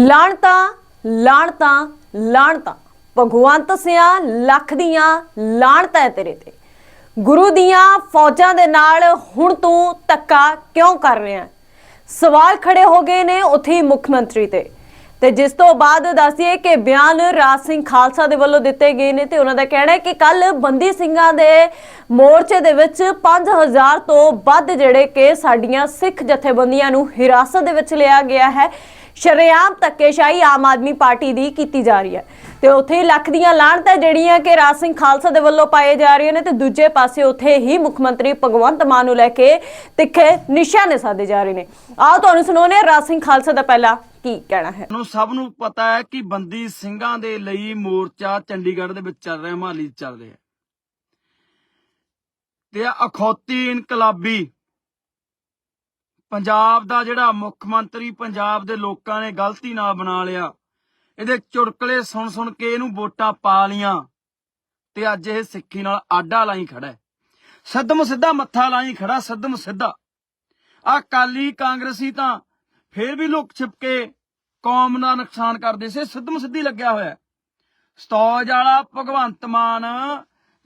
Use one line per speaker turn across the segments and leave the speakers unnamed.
ਲਾਣਤਾ ਲਾਣਤਾ ਲਾਣਤਾ। ਭਗਵੰਤ ਸਿਆ ਲੱਖ ਦੀਆਂ ਲਾਣਤਾਂ ਹੈ ਤੇਰੇ ਤੇ। ਗੁਰੂ ਦੀਆਂ ਫੌਜਾਂ ਦੇ ਨਾਲ ਹੁਣ ਤੂੰ ਧੱਕਾ ਕਿਉਂ ਕਰ ਰਿਹਾ ਸਵਾਲ ਖੜੇ ਹੋ ਗਏ ਨੇ ਉੱਥੇ ਮੁੱਖ ਮੰਤਰੀ ਤੇ। ਤੇ ਜਿਸ ਤੋਂ ਬਾਅਦ ਦੱਸਿਏ ਕਿ ਬਿਆਨ ਰਾਜ ਸਿੰਘ ਖਾਲਸਾ ਦੇ ਵੱਲੋਂ ਦਿੱਤੇ ਗਏ ਨੇ ਤੇ ਉਹਨਾਂ ਦਾ ਕਹਿਣਾ ਹੈ ਕਿ ਕੱਲ ਬੰਦੀ ਸਿੰਘਾਂ ਦੇ ਮੋਰਚੇ ਦੇ ਵਿੱਚ 5000 ਤੋਂ ਵੱਧ ਜਿਹੜੇ ਕਿ ਸਾਡੀਆਂ ਸਿੱਖ ਜਥੇਬੰਦੀਆਂ ਨੂੰ ਹਿਰਾਸਤ ਦੇ ਵਿੱਚ ਲਿਆ ਗਿਆ ਹੈ। ਸ਼ਰੇਆਮ ਧੱਕੇਸ਼ਾਹੀ ਆਮ ਆਦਮੀ ਪਾਰਟੀ ਦੀ ਕੀਤੀ ਜਾ ਰਹੀ ਹੈ। ਤੇ ਉੱਥੇ ਲੱਖ ਦੀਆਂ ਲਾਹਣਤਾਂ ਜਿਹੜੀਆਂ ਕਿ ਰਾਜ ਸਿੰਘ ਖਾਲਸਾ ਦੇ ਵੱਲੋਂ ਪਾਏ ਜਾ ਰਹੀਆਂ ਨੇ ਤੇ ਦੂਜੇ ਪਾਸੇ ਉੱਥੇ ਹੀ ਮੁੱਖ ਮੰਤਰੀ ਭਗਵੰਤ ਮਾਨ ਨੂੰ ਲੈ ਕੇ ਤਿੱਖੇ ਨਿਸ਼ਾਨੇ ਸਾਧੇ ਜਾ ਰਹੇ ਨੇ। ਆਓ ਤੁਹਾਨੂੰ ਸੁਣਾਉਂਦੇ ਰਾਜ ਸਿੰਘ ਖਾਲਸਾ ਦਾ ਪਹਿਲਾ ਕੀ ਕਹਿਣਾ ਹੈ।
ਨੂੰ ਸਭ ਨੂੰ ਪਤਾ ਹੈ ਕਿ ਬੰਦੀ ਸਿੰਘਾਂ ਦੇ ਲਈ ਮੋਰਚਾ ਚੰਡੀਗੜ੍ਹ ਦੇ ਵਿੱਚ ਚੱਲ ਰਿਹਾ, ਮਹਾਲੀ ਚੱਲ ਰਿਹਾ ਤੇ ਅਖੌਤੀ ਇਨਕਲਾਬੀ ਪੰਜਾਬ ਦਾ ਜਿਹੜਾ ਮੁੱਖ ਮੰਤਰੀ ਪੰਜਾਬ ਦੇ ਲੋਕਾਂ ਨੇ ਗਲਤੀ ਨਾ ਬਣਾ ਲਿਆ। ਇਹਦੇ ਚੁਟਕਲੇ ਸੁਣ ਸੁਣ ਕੇ ਇਹਨੂੰ ਵੋਟਾਂ ਪਾ ਲੀਆਂ ਤੇ ਅੱਜ ਇਹ ਸਿੱਖੀ ਨਾਲ ਆਡਾ ਲਾਈ ਖੜਾ ਹੈ। ਸੱਦਮ ਸਿੱਧਾ ਮੱਥਾ ਲਾਈ ਖੜਾ, ਸੱਦਮ ਸਿੱਧਾ। ਆ ਕਾਲੀ ਕਾਂਗਰਸੀ ਤਾਂ ਫੇਰ ਵੀ ਲੁਕ ਛਿਪ ਕੇ ਕੌਮ ਦਾ ਨੁਕਸਾਨ ਕਰਦੇ ਸੀ ਸਿੱਧਮ ਸਿੱਧੀ ਲੱਗਿਆ ਹੋਇਆ ਸਤੌਜ ਵਾਲਾ ਭਗਵੰਤ ਮਾਨ,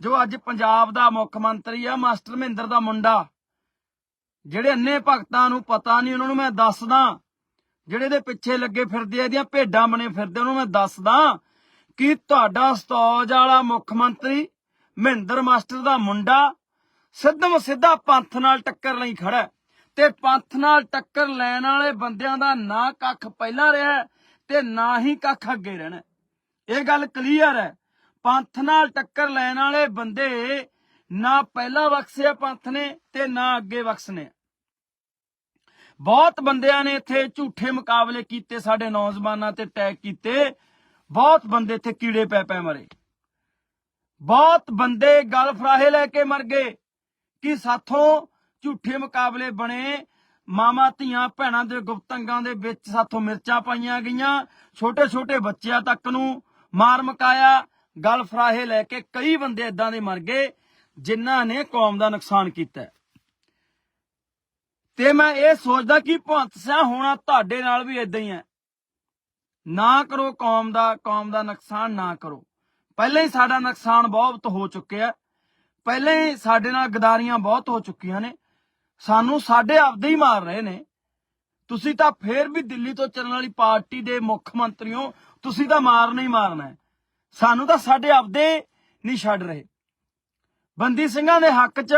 ਜੋ ਅੱਜ ਪੰਜਾਬ ਦਾ ਮੁੱਖ ਮੰਤਰੀ ਆ, ਮਾਸਟਰ ਮਹਿੰਦਰ ਦਾ ਮੁੰਡਾ। ਜਿਹੜੇ ਅੰਨੇ ਭਗਤਾਂ ਨੂੰ ਪਤਾ ਨਹੀਂ, ਉਹਨਾਂ ਨੂੰ ਮੈਂ ਦੱਸਦਾ। ਜਿਹੜੇ ਦੇ ਪਿੱਛੇ ਲੱਗੇ ਫਿਰਦੇ ਆ, ਇਹਦੀਆਂ ਭੇਡਾਂ ਬਣੇ ਫਿਰਦੇ ਉਹਨਾਂ ਨੂੰ ਮੈਂ ਦੱਸਦਾ ਕਿ ਤੁਹਾਡਾ ਸਤੌਜ ਵਾਲਾ ਮੁੱਖ ਮੰਤਰੀ ਮਹਿੰਦਰ ਮਾਸਟਰ ਦਾ ਮੁੰਡਾ ਸਿੱਧਮ ਸਿੱਧਾ ਪੰਥ ਨਾਲ ਟੱਕਰ ਲਈ ਖੜਾ ਤੇ ਪੰਥ ਨਾਲ ਟੱਕਰ ਲੈਣ ਵਾਲੇ ਬੰਦਿਆਂ ਦਾ ਨਾ ਕੱਖ ਪਹਿਲਾਂ ਰਿਹਾ ਤੇ ਨਾ ਹੀ ਕੱਖ ਅੱਗੇ ਰਹਿਣਾ ਇਹ ਗੱਲ ਕਲੀਅਰ ਹੈ। ਪੰਥ ਨਾਲ ਟੱਕਰ ਲੈਣ ਵਾਲੇ ਬੰਦੇ ਨਾ ਪਹਿਲਾ ਬਖਸ਼ਿਆ ਪੰਥ ਨੇ ਤੇ ਨਾ ਅੱਗੇ ਬਖਸ਼ ਨੇ ਬਹੁਤ ਬੰਦਿਆਂ ਨੇ ਇੱਥੇ ਝੂਠੇ ਮੁਕਾਬਲੇ ਕੀਤੇ, ਸਾਡੇ ਨੌਜਵਾਨਾਂ ਤੇ ਅਟੈਕ ਕੀਤੇ। ਬਹੁਤ ਬੰਦੇ ਇੱਥੇ ਕੀੜੇ ਪੈ ਪੈ ਮਰੇ। ਬਹੁਤ ਬੰਦੇ ਗਲ ਫਰਾਹੇ ਲੈ ਕੇ ਮਰ ਗਏ ਕਿ ਸਾਥੋਂ ਝੂਠੇ ਮੁਕਾਬਲੇ ਬਣੇ। ਮਾਮਾ ਧੀਆਂ, ਭੈਣਾਂ ਦੇ ਗੁਪਤੰਗਾਂ ਦੇ ਵਿੱਚ ਸਾਥੋਂ ਮਿਰਚਾਂ ਪਾਈਆਂ ਗਈਆਂ। ਛੋਟੇ ਛੋਟੇ ਬੱਚਿਆਂ ਤੱਕ ਨੂੰ ਮਾਰ ਮਕਾਇਆ। ਗਲ ਫਰਾਹੇ ਲੈ ਕੇ ਕਈ ਬੰਦੇ ਇਦਾਂ ਦੇ ਮਰ ਗਏ। ਜਿਨ੍ਹਾਂ ਨੇ ਕੌਮ ਦਾ ਨੁਕਸਾਨ ਕੀਤਾ ਤੇ ਮੈਂ ਇਹ ਸੋਚਦਾ ਕਿ ਭਗਵੰਤ ਸਿੰਘ ਹੋਣਾ ਤੁਹਾਡੇ ਨਾਲ ਵੀ ਇਦਾਂ ਹੀ ਹੈ। ਨਾ ਕਰੋ ਕੌਮ ਦਾ ਕੌਮ ਦਾ ਨੁਕਸਾਨ ਨਾ ਕਰੋ। ਪਹਿਲਾਂ ਹੀ ਸਾਡਾ ਨੁਕਸਾਨ ਬਹੁਤ ਹੋ ਚੁੱਕਿਆ ਪਹਿਲਾਂ ਹੀ ਸਾਡੇ ਨਾਲ ਗਦਾਰੀਆਂ ਬਹੁਤ ਹੋ ਚੁੱਕੀਆਂ ਨੇ। ਸਾਨੂੰ ਸਾਡੇ ਆਪਦੇ ਹੀ ਮਾਰ ਰਹੇ ਨੇ। ਤੁਸੀਂ ਤਾਂ ਫੇਰ ਵੀ ਦਿੱਲੀ ਤੋਂ ਚੱਲਣ ਵਾਲੀ ਪਾਰਟੀ ਦੇ ਮੁੱਖ ਮੰਤਰੀਓ ਤੁਸੀਂ ਤਾਂ ਮਾਰਨਾ ਹੀ ਮਾਰਨਾ ਸਾਨੂੰ ਤਾਂ ਸਾਡੇ ਆਪਦੇ ਨਹੀਂ ਛੱਡ ਰਹੇ। ਬੰਦੀ ਸਿੰਘਾਂ ਦੇ ਹੱਕ 'ਚ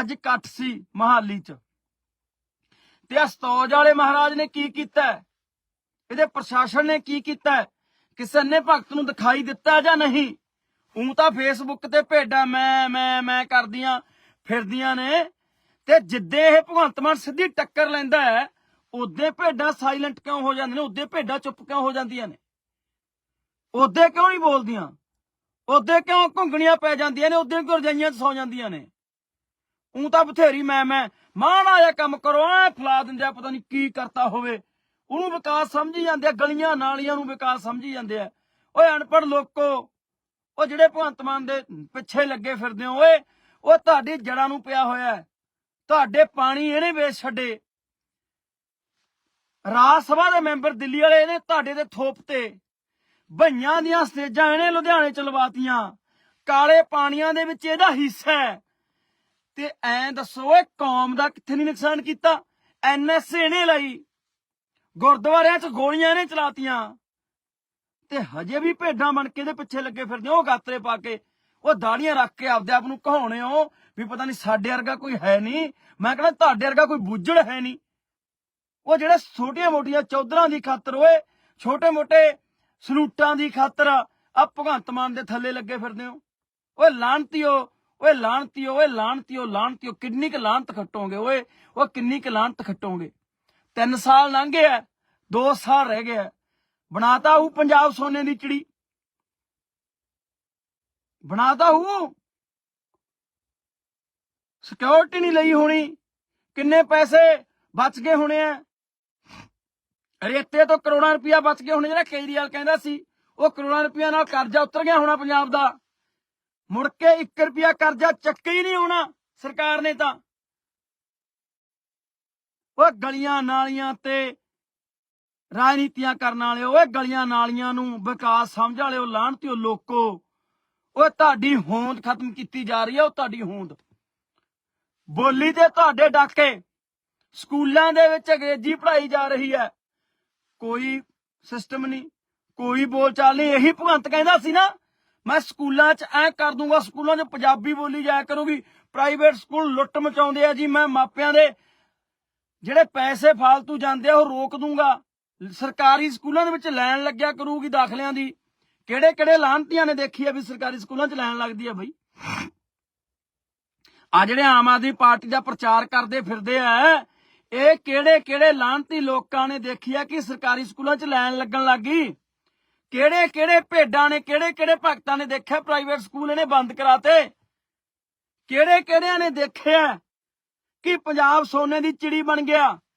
ਅੱਜ ਇਕੱਠ ਸੀ ਮਹਾਲੀ 'ਚ। ਤੇ ਅਸਤੌਜ ਵਾਲੇ ਮਹਾਰਾਜ ਨੇ ਕੀ ਕੀਤਾ? ਇਹਦੇ ਪ੍ਰਸ਼ਾਸਨ ਨੇ ਕੀ ਕੀਤਾ? ਕਿਸੇ ਨੇ ਭਗਤ ਨੂੰ ਦਿਖਾਈ ਦਿੱਤਾ ਜਾਂ ਨਹੀਂ? ਉਹ ਤਾਂ ਫੇਸਬੁੱਕ ਤੇ ਭੇਡਾਂ ਮੈਂ ਮੈਂ ਮੈਂ ਕਰਦੀਆਂ ਫਿਰਦੀਆਂ ਨੇ। ਤੇ ਜਿੱਦੇ ਇਹ ਭਗਵੰਤ ਮਾਨ ਸਿੱਧੀ ਟੱਕਰ ਲੈਂਦਾ ਹੈ ਉਦੇ ਭੇਡਾਂ ਸਾਇਲੈਂਟ ਕਿਉਂ ਹੋ ਜਾਂਦੀਆਂ ਨੇ? ਉਦੇ ਭੇਡਾਂ ਚੁੱਪ ਕਿਉਂ ਹੋ ਜਾਂਦੀਆਂ ਨੇ? ਉਦੇ ਕਿਉਂ ਨਹੀਂ ਬੋਲਦੀਆਂ? ਉਦੇ ਕਿਉਂ ਘੁੰਗਣੀਆਂ ਪੈ ਜਾਂਦੀਆਂ ਨੇ? ਉਦੇ ਕਿਉਂ ਰਜਾਈਆਂ 'ਚ ਸੌ ਜਾਂਦੀਆਂ ਨੇ? ਉਹ ਤਾਂ ਬਥੇਰੀ ਮੈਂ ਮੈਂ ਮਾਣ ਆਇਆ ਕੰਮ ਕਰੋ, ਐ ਫਲਾ ਦਿੰਦੇ ਆ, ਪਤਾ ਨਹੀਂ ਕੀ ਕਰਤਾ ਹੋਵੇ। ਉਹਨੂੰ ਵਿਕਾਸ ਸਮਝੀ ਜਾਂਦੇ ਆ, ਗਲੀਆਂ ਨਾਲੀਆਂ ਨੂੰ ਵਿਕਾਸ ਸਮਝੀ ਜਾਂਦੇ ਆ। ਓਏ ਅਨਪੜ੍ਹ ਲੋਕੋ, ਉਹ ਜਿਹੜੇ ਭਗਵੰਤ ਮਾਨ ਦੇ ਪਿੱਛੇ ਲੱਗੇ ਫਿਰਦੇ ਹੋ, ਓਏ, ਉਹ ਤੁਹਾਡੀ ਜੜਾਂ ਨੂੰ ਪਿਆ ਹੋਇਆ ਤੁਹਾਡੇ ਪਾਣੀ ਇਹਨੇ ਵੇਚ ਛੱਡੇ। ਰਾਜ ਸਭਾ ਦੇ ਮੈਂਬਰ ਦਿੱਲੀ ਵਾਲੇ ਇਹਨੇ ਤੁਹਾਡੇ ਦੇ ਥੋਪ ਤੇ। ਭਈਆਂ ਦੀਆਂ ਸਟੇਜਾਂ ਇਹਨੇ ਲੁਧਿਆਣੇ ਚ ਲਵਾਤੀਆਂ। ਕਾਲੇ ਪਾਣੀਆਂ ਦੇ ਵਿੱਚ ਇਹਦਾ ਹਿੱਸਾ ਹੈ। ਤੇ ਐਂ ਦੱਸੋ ਓਏ ਕੌਮ ਦਾ ਕਿੱਥੇ ਨਹੀਂ ਨੁਕਸਾਨ ਕੀਤਾ? ਐਨਐਸਏ ਨੇ ਲਈ। ਗੁਰਦੁਆਰਿਆਂ 'ਚ ਗੋਲੀਆਂ ਇਹਨੇ ਚਲਾਤੀਆਂ। ਤੇ ਹਜੇ ਵੀ ਭੇਡਾਂ ਬਣ ਕੇ ਇਹਦੇ ਪਿੱਛੇ ਲੱਗੇ ਫਿਰਦੇ ਉਹ ਗਾਤਰੇ ਪਾ ਕੇ। ਉਹ ਦਾੜੀਆਂ ਰੱਖ ਕੇ ਆਪਦੇ ਆਪ ਨੂੰ ਕਹਾਉਣੇ ਹੋ ਵੀ ਪਤਾ ਨਹੀਂ ਸਾਡੇ ਵਰਗਾ ਕੋਈ ਹੈ ਨਹੀਂ। ਮੈਂ ਕਹਿੰਦਾ ਤੁਹਾਡੇ ਵਰਗਾ ਕੋਈ ਬੁੱਝੜ ਹੈ ਨਹੀਂ। ਉਹ ਜਿਹੜੇ ਛੋਟੀਆਂ ਮੋਟੀਆਂ ਚੌਧਰਾਂ ਦੀ ਖਾਤਰ ਓਏ ਛੋਟੇ ਮੋਟੇ ਸਲੂਟਾਂ ਦੀ ਖਾਤਰ ਆ ਭਗਵੰਤ ਮਾਨ ਦੇ ਥੱਲੇ ਲੱਗੇ ਫਿਰਦੇ ਹੋ। ਓਏ ਲਾਂਤੀਓ ਓਏ ਲਾਂਤੀਓ ਓਏ ਲਾਂਤੀਓ ਲਾਂਤੀਓ ਕਿੰਨੀ ਕੁ ਲਾਂਤ ਖੱਟੋਗੇ ਓਏ ਉਹ ਕਿੰਨੀ ਕੁ ਲਾਂਤ ਖੱਟੋਗੇ। ਤਿੰਨ ਸਾਲ ਲੰਘ ਗਏ ਆ ਦੋ ਸਾਲ ਰਹਿ ਗਏ ਆ ਬਣਾਤਾ ਹੂੰ ਪੰਜਾਬ ਸੋਨੇ ਦੀ ਚਿੜੀ। ਬਣਾਤਾ ਹੂੰ? ਸਿਕਿਉਰਿਟੀ ਨਹੀਂ ਲਈ ਹੋਣੀ, ਕਿੰਨੇ ਪੈਸੇ ਬਚ ਗਏ ਹੋਣੇ ਆ। ਰੇਤੇ ਤੋਂ ਕਰੋੜਾਂ ਰੁਪਇਆ ਬਚ ਗਏ। ਹੋਣੇ ਜਿਹੜਾ ਕੇਜਰੀਵਾਲ ਕਹਿੰਦਾ ਸੀ, ਉਹ ਕਰੋੜਾਂ ਰੁਪਇਆ ਨਾਲ ਕਰਜ਼ਾ ਉਤਰ ਗਿਆ ਹੋਣਾ ਪੰਜਾਬ ਦਾ। ਮੁੜ ਕੇ 1 ਰੁਪਇਆ ਕਰਜ਼ਾ ਚੱਕੇ ਹੀ ਨਹੀਂ ਹੋਣਾ ਸਰਕਾਰ ਨੇ ਤਾਂ। ਉਹ ਗਲੀਆਂ ਨਾਲੀਆਂ ਤੇ ਰਾਜਨੀਤੀਆਂ ਕਰਨ ਵਾਲੇ, ਓਏ ਗਲੀਆਂ ਨਾਲੀਆਂ ਨੂੰ ਵਿਕਾਸ ਸਮਝ ਵਾਲਿਓ ਲਾਹਣਤੀਓ ਲੋਕੋ। ਓਏ ਤੁਹਾਡੀ ਹੋਂਦ ਖਤਮ ਕੀਤੀ ਜਾ ਰਹੀ ਹੈ ਉਹ ਤੁਹਾਡੀ ਹੋਂਦ। ਬੋਲੀ ਤੇ ਤੁਹਾਡੇ ਡਾਕੇ। ਸਕੂਲਾਂ ਦੇ ਵਿੱਚ ਅੰਗਰੇਜ਼ੀ ਪੜ੍ਹਾਈ ਜਾ ਰਹੀ ਹੈ। ਕੋਈ ਸਿਸਟਮ ਨਹੀਂ ਕੋਈ ਬੋਲਚਾਲ ਨਹੀਂ ਇਹੀ ਭਗਵੰਤ ਕਹਿੰਦਾ ਸੀ ਨਾ, ਮੈਂ ਸਕੂਲਾਂ 'ਚ ਐ ਕਰ ਦੂੰਗਾ, ਸਕੂਲਾਂ 'ਚ ਪੰਜਾਬੀ ਬੋਲੀ ਜਾਇਆ ਕਰੂਗੀ। ਪ੍ਰਾਈਵੇਟ ਸਕੂਲ ਲੁੱਟ ਮਚਾਉਂਦੇ ਆ ਜੀ ਮੈਂ ਮਾਪਿਆਂ ਦੇ। ਜਿਹੜੇ ਪੈਸੇ ਫਾਲਤੂ ਜਾਂਦੇ ਆ, ਉਹ ਰੋਕ ਦੂੰਗਾ। ਸਰਕਾਰੀ ਸਕੂਲਾਂ ਦੇ ਵਿੱਚ ਲੈਣ ਲੱਗਿਆ ਕਰੂਗੀ ਦਾਖਲਿਆਂ ਦੀ। ਕਿਹੜੇ ਕਿਹੜੇ ਲਾਂਤੀਆਂ ਨੇ ਦੇਖੀ ਆ ਵੀ ਸਰਕਾਰੀ ਸਕੂਲਾਂ 'ਚ ਲੈਣ ਲੱਗਦੀ ਆ ਬਈ? ਆ ਜਿਹੜੇ ਆਮ ਆਦਮੀ ਪਾਰਟੀ ਦਾ ਪ੍ਰਚਾਰ ਕਰਦੇ ਫਿਰਦੇ ਆ ਇਹ ਕਿਹੜੇ ਕਿਹੜੇ ਲਾਂਤੀ ਲੋਕਾਂ ਨੇ ਦੇਖੀ ਆ ਕਿ ਸਰਕਾਰੀ ਸਕੂਲਾਂ 'ਚ ਲਾਈਨ ਲੱਗਣ ਲੱਗੀ ਕਿਹੜੇ ਕਿਹੜੇ ਭੇਡਾਂ ਨੇ, ਕਿਹੜੇ ਕਿਹੜੇ ਭਗਤਾਂ ਨੇ ਦੇਖਿਆ ਪ੍ਰਾਈਵੇਟ ਸਕੂਲ ਇਹਨੇ ਬੰਦ ਕਰਾਤੇ? ਕਿਹੜੇ, ਕਿਹੜਿਆਂ ਨੇ ਦੇਖਿਆ ਕਿ ਪੰਜਾਬ ਸੋਨੇ ਦੀ ਚਿੜੀ ਬਣ ਗਿਆ?